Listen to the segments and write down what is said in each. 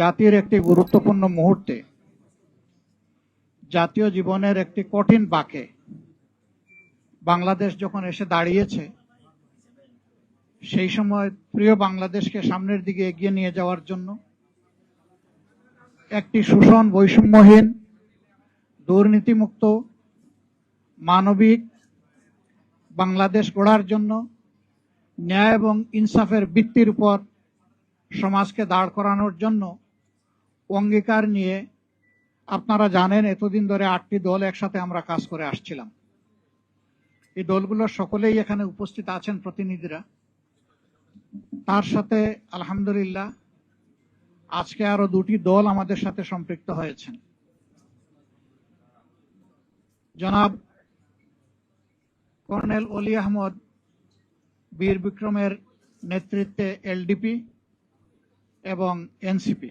জাতির একটি গুরুত্বপূর্ণ মুহূর্তে, জাতীয় জীবনের একটি কঠিন বাঁকে, বাংলাদেশ যখন এসে দাঁড়িয়েছে, সেই সময় প্রিয় বাংলাদেশকে সামনের দিকে এগিয়ে নিয়ে যাওয়ার জন্য একটি শোষণ বৈষম্যহীন, দুর্নীতিমুক্ত, মানবিক বাংলাদেশ গড়ার জন্য ন্যায় এবং ইনসাফের ভিত্তির উপর সমাজকে দাঁড় করানোর জন্য অঙ্গীকার নিয়ে আপনারা জানেন, এতদিন ধরে আটটি দল একসাথে আমরা কাজ করে আসছিলাম। এই দলগুলোর সকলেই এখানে উপস্থিত আছেন, প্রতিনিধিরা। তার সাথে আলহামদুলিল্লাহ আজকে আরও দুটি দল আমাদের সাথে সম্পৃক্ত হয়েছেন। জনাব কর্নেল অলি আহমদ বীর বিক্রমের নেতৃত্বে এলডিপি এবং এনসিপি।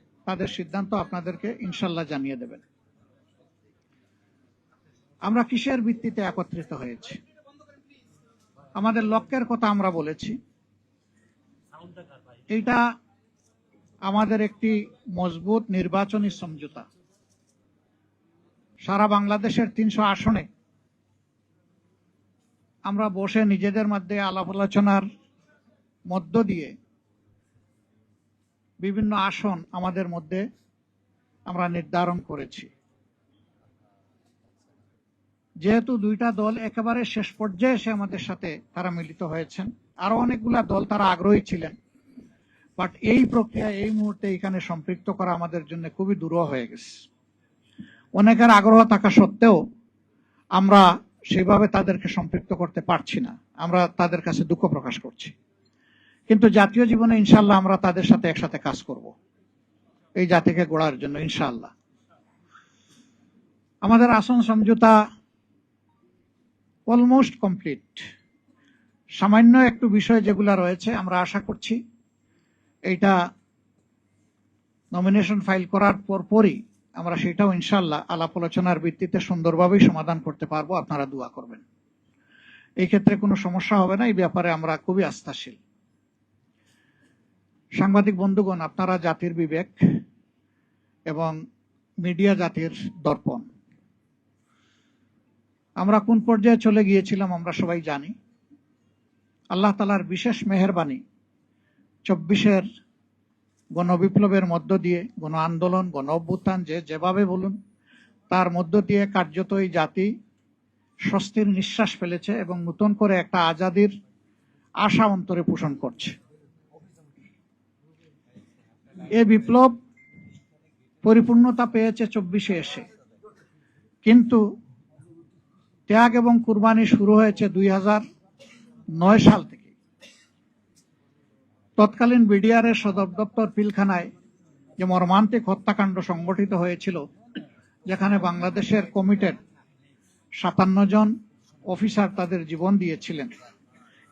তাদের সিদ্ধান্ত আপনাদেরকে ইনশাল্লাহ জানিয়ে দেবেন। আমরা কিসের ভিত্তিতে একত্রিত হয়েছি? আমাদের লক্ষ্যের কথা আমরা বলেছি। এইটা আমাদের একটি মজবুত নির্বাচনী সমঝোতা। সারা বাংলাদেশের তিনশো আসনে আমরা বসে নিজেদের মধ্যে আলাপ আলোচনার মধ্য দিয়ে বিভিন্ন আসন আমাদের মধ্যে আমরা নির্ধারণ করেছি। যেহেতু দুইটা দল একেবারে শেষ পর্যায়ে এসে আমাদের সাথে তারা মিলিত হয়েছেন, আরও অনেকগুলা দল তারা আগ্রহী ছিলেন। বাট এই প্রক্রিয়া এই মুহূর্তে এখানে সম্পৃক্ত করা আমাদের জন্য খুবই দূরহ হয়ে গেছে। অনেকের আগ্রহ থাকা সত্ত্বেও আমরা সেভাবে তাদেরকে সম্পৃক্ত করতে পারছি না। আমরা তাদের কাছে দুঃখ প্রকাশ করছি। কিন্তু জাতীয় জীবনে ইনশাল্লাহ আমরা তাদের সাথে একসাথে কাজ করব। এই জাতিকে গড়ার জন্য ইনশাল্লাহ আমাদের আসন সমঝোতা অলমোস্ট কমপ্লিট সামান্য একটু বিষয় যেগুলা রয়েছে, আমরা আশা করছি এইটা নমিনেশন ফাইল করার পর পরই আমরা সেটাও ইনশাল্লাহ আলাপ আলোচনার ভিত্তিতে সুন্দরভাবেই সমাধান করতে পারব। আপনারা দোয়া করবেন। এই ক্ষেত্রে কোনো সমস্যা হবে না, এই ব্যাপারে আমরা খুবই আস্থাশীল। সাংবাদিক বন্ধুগণ, আপনারা জাতির বিবেক এবং মিডিয়া জাতির দর্পণ। আমরা কোন পর্যায়ে চলে গিয়েছিলাম আমরা সবাই জানি। আল্লাহ তালার বিশেষ মেহরবানি চব্বিশের গণবিপ্লবের মধ্য দিয়ে, গণ আন্দোলন, গণ অভ্যুত্থান, যে যেভাবে বলুন, তার মধ্য দিয়ে কার্যত এই জাতি স্বস্তির নিঃশ্বাস ফেলেছে এবং নতুন করে একটা আজাদির আশা অন্তরে পোষণ করছে। এ বিপ্লব পরিপূর্ণতা পেয়েছে চব্বিশে এসে। কিন্তু ত্যাগ এবং কুরবানি শুরু হয়েছে দুই নয় সাল থেকে। তৎকালীন বিডিআরের সদর দপ্তর পিলখানায় যে মর্মান্তিক হত্যাকাণ্ড সংগঠিত হয়েছিল, যেখানে বাংলাদেশের কমিটেড সাতান্ন জন অফিসার তাদের জীবন দিয়েছিলেন।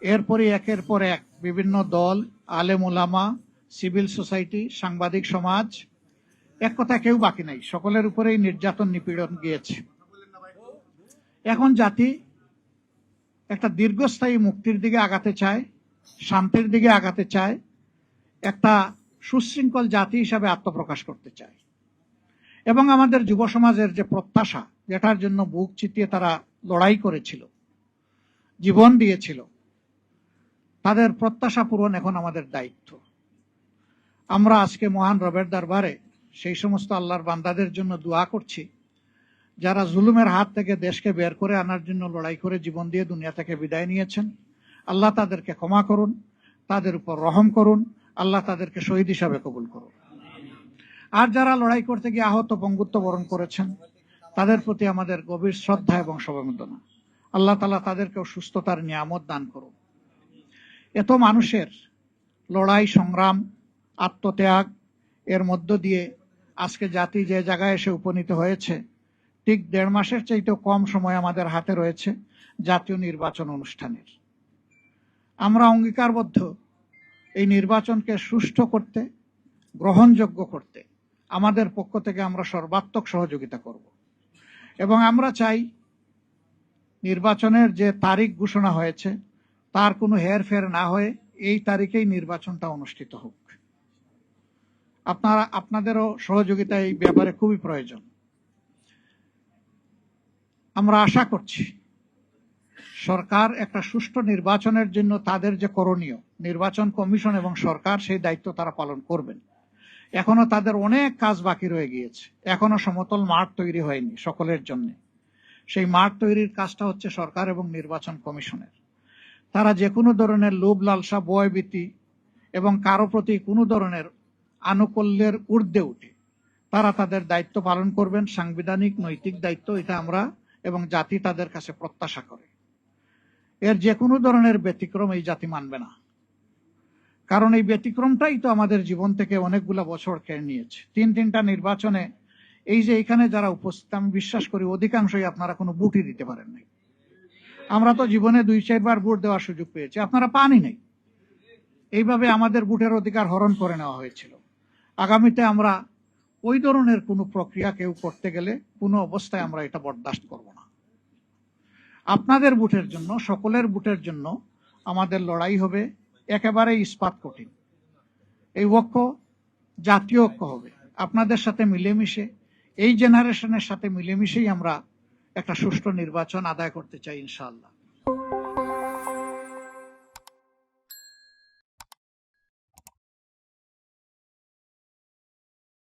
এরপরে একের পর এক বিভিন্ন দল, আলেম ওলামা সিভিল সোসাইটি, সাংবাদিক সমাজ, এক কথা কেউ বাকি নাই। সকলের উপরেই নির্যাতন, নিপীড়ন গিয়েছে। এখন জাতি একটা দীর্ঘস্থায়ী মুক্তির দিকে আগাতে চায়, শান্তির দিকে আগাতে চায়, একটা সুশৃঙ্খল জাতি হিসাবে আত্মপ্রকাশ করতে চায়। এবং আমাদের যুব সমাজের যে প্রত্যাশা, যেটার জন্য বুক চিতিয়ে তারা লড়াই করেছিল, জীবন দিয়েছিল, তাদের প্রত্যাশা পূরণ এখন আমাদের দায়িত্ব। আমরা আজকে মহান রবের দরবারে সেই সমস্ত আল্লাহর বান্দাদের জন্য দোয়া করছি, যারা জুলুমের হাত থেকে দেশকে বের করে আনার জন্য লড়াই করে জীবন দিয়ে দুনিয়া থেকে বিদায় নিয়েছেন। আল্লাহ তাদেরকে ক্ষমা করুন, তাদের উপর রহম করুন, আল্লাহ তাদেরকে শহীদ হিসাবে কবুল করুন। আর যারা লড়াই করতে গিয়ে আহত পঙ্গুত্ব বরণ করেছেন, তাদের প্রতি আমাদের গভীর শ্রদ্ধা এবং সমবেদনা। আল্লাহ তালা তাদেরকেও সুস্থতার নিয়ামত দান করুন। এত মানুষের লড়াই, সংগ্রাম আত্মত্যাগ এর মধ্য দিয়ে আজকে জাতি যে জায়গায় এসে উপনীত হয়েছে, ঠিক দেড় মাসের চাইতেও কম সময় আমাদের হাতে রয়েছে জাতীয় নির্বাচন অনুষ্ঠানের। আমরা অঙ্গীকারবদ্ধ এই নির্বাচনকে সুষ্ঠু করতে, গ্রহণযোগ্য করতে আমাদের পক্ষ থেকে আমরা সর্বাত্মক সহযোগিতা করব। এবং আমরা চাই নির্বাচনের যে তারিখ ঘোষণা হয়েছে, তার কোনো হেরফের না হয়ে এই তারিখেই নির্বাচনটা অনুষ্ঠিত হোক। আপনারা, আপনাদেরও সহযোগিতা এই ব্যাপারে খুবই প্রয়োজন। আমরা আশা করছি, সরকার একটা সুষ্ঠু নির্বাচনের জন্য তাদের যে করণীয়, নির্বাচন কমিশন এবং সরকার সেই দায়িত্ব তারা পালন করবেন। এখনও তাদের অনেক কাজ বাকি রয়ে গিয়েছে। এখনও সমতল মাঠ তৈরি হয়নি সকলের জন্য। সেই মাঠ তৈরির কাজটা হচ্ছে সরকার এবং নির্বাচন কমিশনের। তারা যে কোনো ধরনের লোভ লালসা বয়ভীতি এবং কারও প্রতি কোনো ধরনের আনুকূল্যের ঊর্ধ্বে উঠে। তারা তাদের দায়িত্ব পালন করবেন, সাংবিধানিক, নৈতিক দায়িত্ব এটা আমরা এবং জাতি তাদের কাছে প্রত্যাশা করে। এর যে কোনো ধরনের ব্যতিক্রম এই জাতি মানবে না। কারণ এই ব্যতিক্রমটাই তো আমাদের জীবন থেকে অনেকগুলো বছর কেড়ে নিয়েছে। তিন তিনটা নির্বাচনে এই যে এখানে যারা উপস্থিত, আমি বিশ্বাস করি অধিকাংশই আপনারা কোনো বুটই দিতে পারেন নাই। আমরা তো জীবনে দুই, চারবার ভোট দেওয়ার সুযোগ পেয়েছি। আপনারা পানই নাই। এইভাবে আমাদের ভোটের অধিকার হরণ করে নেওয়া হয়েছিল। আগামীতে আমরা ওই ধরনের কোনো প্রক্রিয়া কেউ করতে গেলে কোনো অবস্থায় আমরা এটা বরদাস্ত করব না। আপনাদের বুটের জন্য, সকলের বুটের জন্য আমাদের লড়াই হবে একেবারে ইস্পাত কঠিন। এই ঐক্য, জাতীয় ঐক্য হবে। আপনাদের সাথে মিলেমিশে, এই জেনারেশনের সাথে মিলেমিশেই আমরা একটা সুষ্ঠু নির্বাচন আদায় করতে চাই ইনশাআল্লাহ।